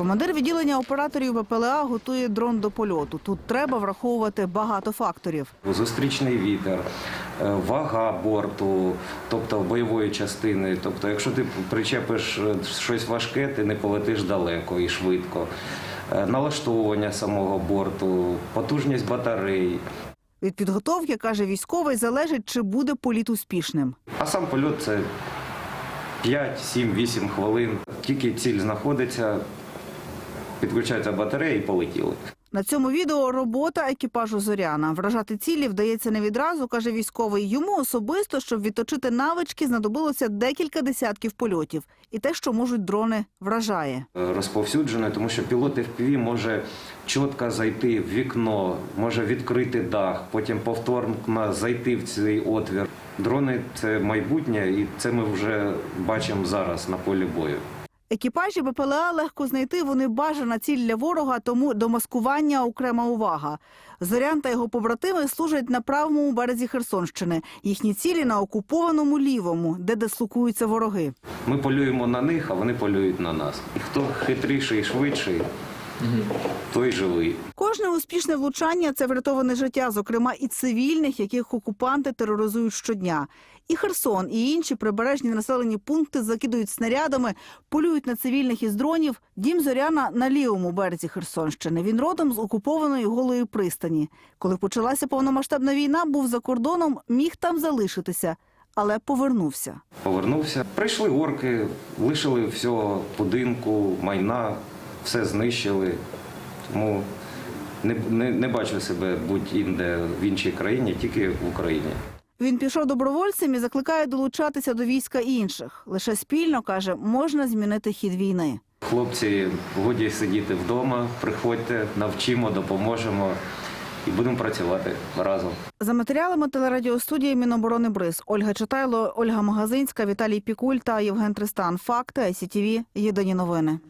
Командир відділення операторів БПЛА готує дрон до польоту. Тут треба враховувати багато факторів. Зустрічний вітер, е, вага борту, тобто бойової частини. Тобто, якщо ти причепиш е, щось важке, ти не полетиш далеко і швидко. Е, Налаштовування самого борту, потужність батарей. Від підготовки каже військовий, залежить, чи буде політ успішним. А сам польот це 5, 7, 8 хвилин. Тільки ціль знаходиться, підключається батарея і полетіли. На цьому відео робота екіпажу Зоряна. Вражати цілі вдається не відразу, каже військовий. Йому особисто, щоб відточити навички, знадобилося декілька десятків польотів. І те, що можуть дрони, вражає. розповсюджене, тому що пілот FPV може чітко зайти в вікно, може відкрити дах, потім повторно зайти в цей отвір. Дрони це майбутнє, і це ми вже бачимо зараз на полі бою. Екіпажі БПЛА легко знайти. Вони бажана ціль для ворога, тому до маскування окрема увага. Зорян та його побратими служать на правому березі Херсонщини. Їхні цілі на окупованому лівому, де дислокуються вороги. Ми полюємо на них, а вони полюють на нас. І хто хитріший і швидший, той живий. Кожне успішне влучання це врятоване життя, зокрема і цивільних, яких окупанти тероризують щодня. І Херсон, і інші прибережні населені пункти закидують снарядами, полюють на цивільних із дронів. Дім Зоряна на лівому березі Херсонщини. Він родом з окупованої голої пристані. Коли почалася повномасштабна війна, був за кордоном, міг там залишитися, але повернувся. Повернувся. Прийшли орки, лишили всього будинку, майна, все знищили. Тому не, не, не бачу себе будь-інде в іншій країні, тільки в Україні. Він пішов добровольцем і закликає долучатися до війська інших. Лише спільно каже, можна змінити хід війни. Хлопці, годі сидіти вдома, приходьте, навчимо, допоможемо і будемо працювати разом. За матеріалами телерадіостудії Міноборони Бриз Ольга Читайло, Ольга Магазинська, Віталій Пікуль та Євген Тристан. Факти ICTV. Єдині новини.